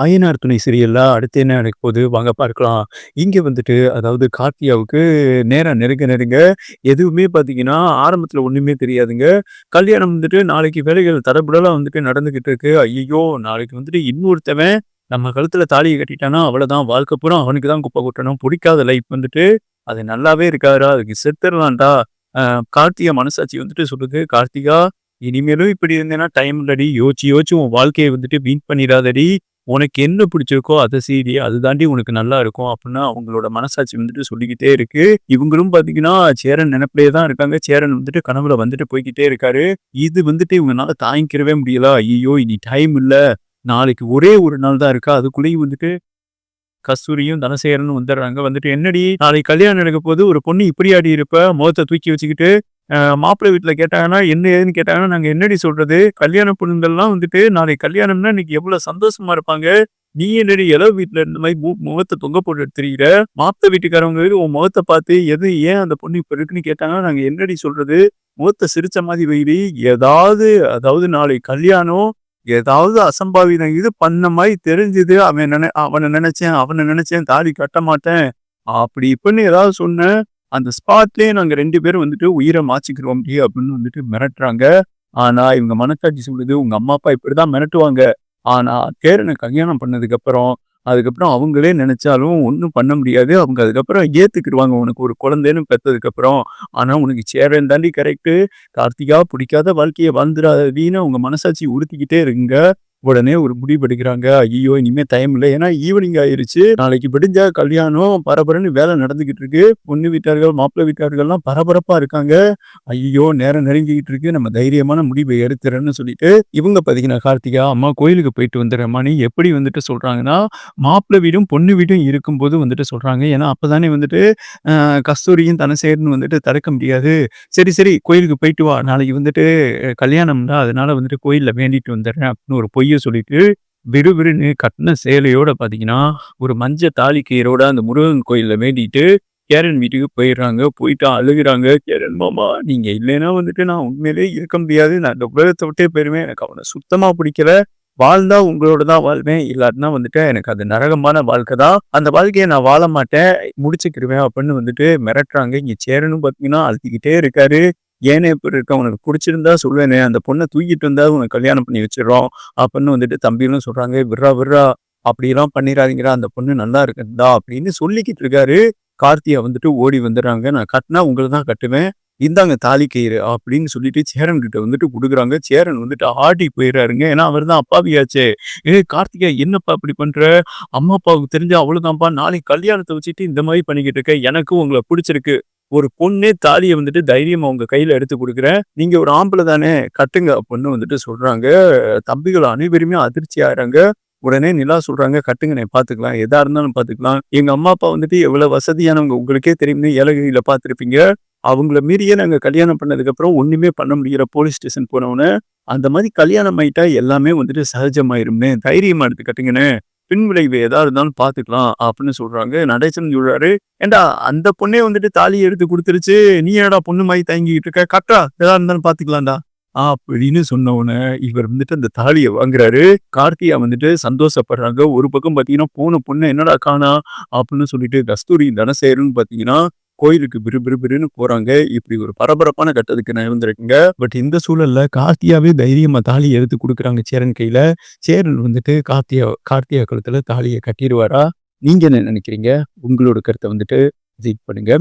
அயனார் துணை சீரியல்ல அடுத்து என்ன நடக்க போகுது வாங்க பார்க்கலாம். இங்க வந்துட்டு அதாவது கார்த்தியாவுக்கு நேரம் நெருங்க நெருங்க எதுவுமே பார்த்தீங்கன்னா, ஆரம்பத்துல ஒண்ணுமே தெரியாதுங்க. கல்யாணம் வந்துட்டு நாளைக்கு வேலைகள் தடபுடலா வந்துட்டு நடந்துகிட்டு இருக்கு. ஐயோ நாளைக்கு வந்துட்டு இன்னொருத்தவன் நம்ம கழுத்துல தாலியை கட்டிட்டானா அவ்வளோதான் வாழ்க்கை பூரா அவனுக்கு தான் குப்பை கொட்டணும். பிடிக்காத லைஃப் வந்துட்டு அது நல்லாவே இருக்காரா அதுக்கு செத்துடலான்டா கார்த்திகா மனசாட்சி வந்துட்டு சொல்லுது, "கார்த்திகா! இனிமேலும் இப்படி இருந்தேன்னா டைம் இல்லடி. யோசிச்சு யோசிச்சு உன் வாழ்க்கையை வந்துட்டு வீண் பண்ணிடாதடி. உனக்கு என்ன பிடிச்சிருக்கோ அதை செய்டி. அதுதாண்டி உனக்கு நல்லா இருக்கும்." அப்படின்னு அவங்களோட மனசாட்சி வந்துட்டு சொல்லிக்கிட்டே இருக்கு. இவங்களும் பார்த்தீங்கன்னா, சேரன் நினைப்பிலே தான் இருக்காங்க. சேரன் வந்துட்டு கனவுல வந்துட்டு போய்க்கிட்டே இருக்காரு. இது வந்துட்டு இவங்கனால தாங்கிக்கிறவே முடியல. ஐயோ இனி டைம் இல்ல. நாளைக்கு ஒரே ஒரு நாள் தான் இருக்கா அதுக்குள்ளேயும் வந்துட்டு கஸ்தூரியும், தனசேகரனும் வந்துடுறாங்க. வந்துட்டு, "என்னடி நாளைக்கு கல்யாணம் நடக்க போது. ஒரு பொண்ணு இப்படி ஆடி இருப்ப? முகத்தை தூக்கி வச்சுக்கிட்டு." மாப்பிள்ளை வீட்டில் கேட்டாங்கன்னா, என்ன ஏதுன்னு கேட்டாங்கன்னா, நாங்கள் என்னடி சொல்றது? கல்யாண பொண்ணுங்கள்லாம் வந்துட்டு நாளைக்கு கல்யாணம்னா இன்னைக்கு எவ்வளோ சந்தோஷமா இருப்பாங்க. நீ என்னடி எதோ வீட்டில் இந்த மாதிரி மு முகத்தை தொங்க போட்டு தெரியல மாப்பிள்ளை வீட்டுக்காரவங்க உன் முகத்தை பார்த்து எது ஏன் அந்த பொண்ணு இப்போ இருக்குன்னு கேட்டாங்கன்னா, நாங்கள் என்னடி சொல்றது? முகத்தை சிரிச்ச மாதிரி வெயிலி ஏதாவது அதாவது நாளைக்கு கல்யாணம் ஏதாவது அசம்பாவிதம் இது பண்ண மாதிரி தெரிஞ்சுது அவன் நினை அவனை நினைச்சேன் அவனை நினைச்சேன் தாலி கட்ட மாட்டேன். அப்படி இப்படின்னு ஏதாவது சொன்னேன் அந்த ஸ்பாட்லேயே நாங்கள் ரெண்டு பேரும் வந்துட்டு உயிரை மாச்சிக்கிறோம் மாச்சுக்கிருவோம்டி." அப்படின்னு வந்துட்டு மிரட்டுறாங்க. ஆனா, இவங்க மனசாட்சி சொல்லுது, "உங்க அம்மா, அப்பா இப்படிதான் மிரட்டுவாங்க. ஆனா, கேரனை கல்யாணம் பண்ணதுக்கப்புறம், அதுக்கப்புறம் அவங்களே நினைச்சாலும் ஒன்றும் பண்ண முடியாது. அவங்க அதுக்கப்புறம் ஏத்துக்கிருவாங்க. உனக்கு ஒரு குழந்தைன்னு பெத்ததுக்கப்புறம். ஆனா, உனக்கு சேரன் தாண்டி கரெக்ட்டு. கார்த்திகா பிடிக்காத வாழ்க்கையை வாழ்ந்துடாதீன்னு அவங்க மனசாட்சி உறுத்திக்கிட்டே இருங்க உடனே ஒரு முடிவு எடுக்குறாங்க. ஐயோ இனிமே டைம் இல்லை ஏன்னா ஈவினிங் ஆயிருச்சு. நாளைக்கு விடிஞ்சா கல்யாணம். பரபரன்னு வேலை நடந்துகிட்டு இருக்கு. பொண்ணு வீட்டார்கள், மாப்பிள்ளை வீட்டார்கள்லாம் பரபரப்பா இருக்காங்க. ஐயோ நேரம் நெருங்கிக்கிட்டு இருக்கு. நம்ம தைரியமான முடிவை எடுத்துறேன்னு சொல்லிட்டு, இவங்க பார்த்தீங்கன்னா, கார்த்திகா, "அம்மா கோயிலுக்கு போயிட்டு வந்துடுறேம்மான்னு" எப்படி வந்துட்டு சொல்றாங்கன்னா, மாப்பிள்ளை வீடும், பொண்ணு வீடும் இருக்கும்போது வந்துட்டு சொல்றாங்க. ஏன்னா, அப்பதானே வந்துட்டு கஸ்தூரியும், தனசேர்னு வந்துட்டு தடுக்க முடியாது. "சரி, சரி கோயிலுக்கு போயிட்டு வா. நாளைக்கு வந்துட்டு தான் அதனால வந்துட்டு கோயிலில் வேண்டிட்டு வந்துடுறேன்." அப்படின்னு ஒரு பொய் செய்ய சொல்லிட்டு, விறுவிறுன்னு கட்டின சேலையோட பார்த்தீங்கன்னா, ஒரு மஞ்ச தாலி கயிறோட அந்த முருகன் கோயிலில் வேண்டிட்டு, கேரன் வீட்டுக்கு போயிடுறாங்க. போயிட்டு அழுகிறாங்க கேரன் மாமா, நீங்க இல்லைன்னா வந்துட்டு நான் உண்மையிலேயே இருக்க முடியாது. நான் இந்த உலகத்தை விட்டே போயிருவேன். எனக்கு அவனை சுத்தமா பிடிக்கல வாழ்ந்தா உங்களோட தான் வாழ்வேன். இல்லாட்டினா வந்துட்டு எனக்கு அது நரகமான வாழ்க்கை தான். அந்த வாழ்க்கையை நான் வாழ மாட்டேன். முடிச்சுக்கிடுவேன் அப்படின்னு வந்துட்டு மிரட்டுறாங்க. இங்க சேரனும் பார்த்தீங்கன்னா, அழுத்திக்கிட்டே இருக்காரு. "ஏனே இப்படி இருக்க? உனக்கு பிடிச்சிருந்தா சொல்லுவேனே அந்த பொண்ணை தூக்கிட்டு வந்தாவது உனக்கு கல்யாணம் பண்ணி வச்சிடறோம் அப்படின்னு வந்துட்டு தம்பிகளும் சொல்றாங்க. "விட்றா, விட்றா. அப்படிலாம் பண்ணிடாதீங்கடா அந்த பொண்ணு நல்லா இருக்குதா அப்படின்னு சொல்லிக்கிட்டு இருக்காரு. கார்த்தியா வந்துட்டு ஓடி வந்துடுறாங்க. "நான் கட்டினா உங்களை தான் கட்டுவேன். இந்தாங்க தாலி கயிறு." அப்படின்னு சொல்லிட்டு சேரன் கிட்ட வந்துட்டு கொடுக்குறாங்க சேரன் வந்துட்டு ஆடி போயிடுறாருங்க ஏன்னா, அவர் தான் அப்பாவியாச்சே. "ஏய் கார்த்திகா என்னப்பா இப்படி பண்ற? அம்மா, அப்பாவுக்கு தெரிஞ்சு அவ்வளோதான்ப்பா. நாளைக்கு கல்யாணத்தை வச்சுட்டு இந்த மாதிரி பண்ணிக்கிட்டு இருக்க. எனக்கும் உங்களை பிடிச்சிருக்கு ஒரு பொண்ணே தாலியை வந்துட்டு தைரியம் அவங்க கையில எடுத்து கொடுக்குறேன் நீங்க ஒரு ஆம்பளை தானே கட்டுங்க." அப்படின்னு வந்துட்டு சொல்றாங்க. தம்பிகள் அனைவருமே அதிர்ச்சி ஆயிறாங்க உடனே நிலா சொல்றாங்க, "கட்டுங்கண்ணே பார்த்துக்கலாம். எதா இருந்தாலும் பார்த்துக்கலாம். எங்க அம்மா, அப்பா வந்துட்டு எவ்வளவு வசதியானவங்க உங்களுக்கே தெரியும்னு ஏலகிரியில பார்த்துருப்பீங்க. அவங்கள மீறியே நாங்க கல்யாணம் பண்ணதுக்கப்புறம் ஒண்ணுமே பண்ண முடியல. போலீஸ் ஸ்டேஷன் போனோனே. அந்த மாதிரி கல்யாணம் ஆயிட்டா எல்லாமே வந்துட்டு சகஜமாயிரும்னு தைரியமா எடுத்து பின் பின்விளைவு எதா இருந்தாலும் பார்த்துக்கலாம்." அப்படின்னு சொல்றாங்க. நடேசன் சொல்றாரு, "ஏன்டா அந்த பொண்ணே வந்துட்டு தாலியை எடுத்து கொடுத்துருச்சு நீ ஏடா பொண்ணு மாதிரி தங்கிக்கிட்டு இருக்க? கட்டா எதா இருந்தாலும் பார்த்துக்கலாம்டா." அப்படின்னு சொன்ன இவர் வந்துட்டு அந்த தாலியை வாங்குறாரு. கார்த்தியா வந்துட்டு சந்தோஷப்படுறாங்க. ஒரு பக்கம் பார்த்தீங்கன்னா, போன பொண்ணு என்னடா காணா அப்படின்னு சொல்லிட்டு கஸ்தூரி, தனசேகரனும் பார்த்தீங்கன்னா, கோயிலுக்கு விறு விறு போறாங்க. இப்படி ஒரு பரபரப்பான கட்டத்துக்கு நடந்திருக்குங்க. பட் இந்த சூழல்ல கார்த்தியாவே தைரியமா தாலி எடுத்து கொடுக்குறாங்க சேரன் கையில. சேரன் வந்துட்டு கார்த்திகா கார்த்திகா கழுத்துல தாலியை கட்டிடுவாரா நீங்க என்ன நினைக்கிறீங்க உங்களோட கருத்தை வந்துட்டு பதிவு பண்ணுங்க.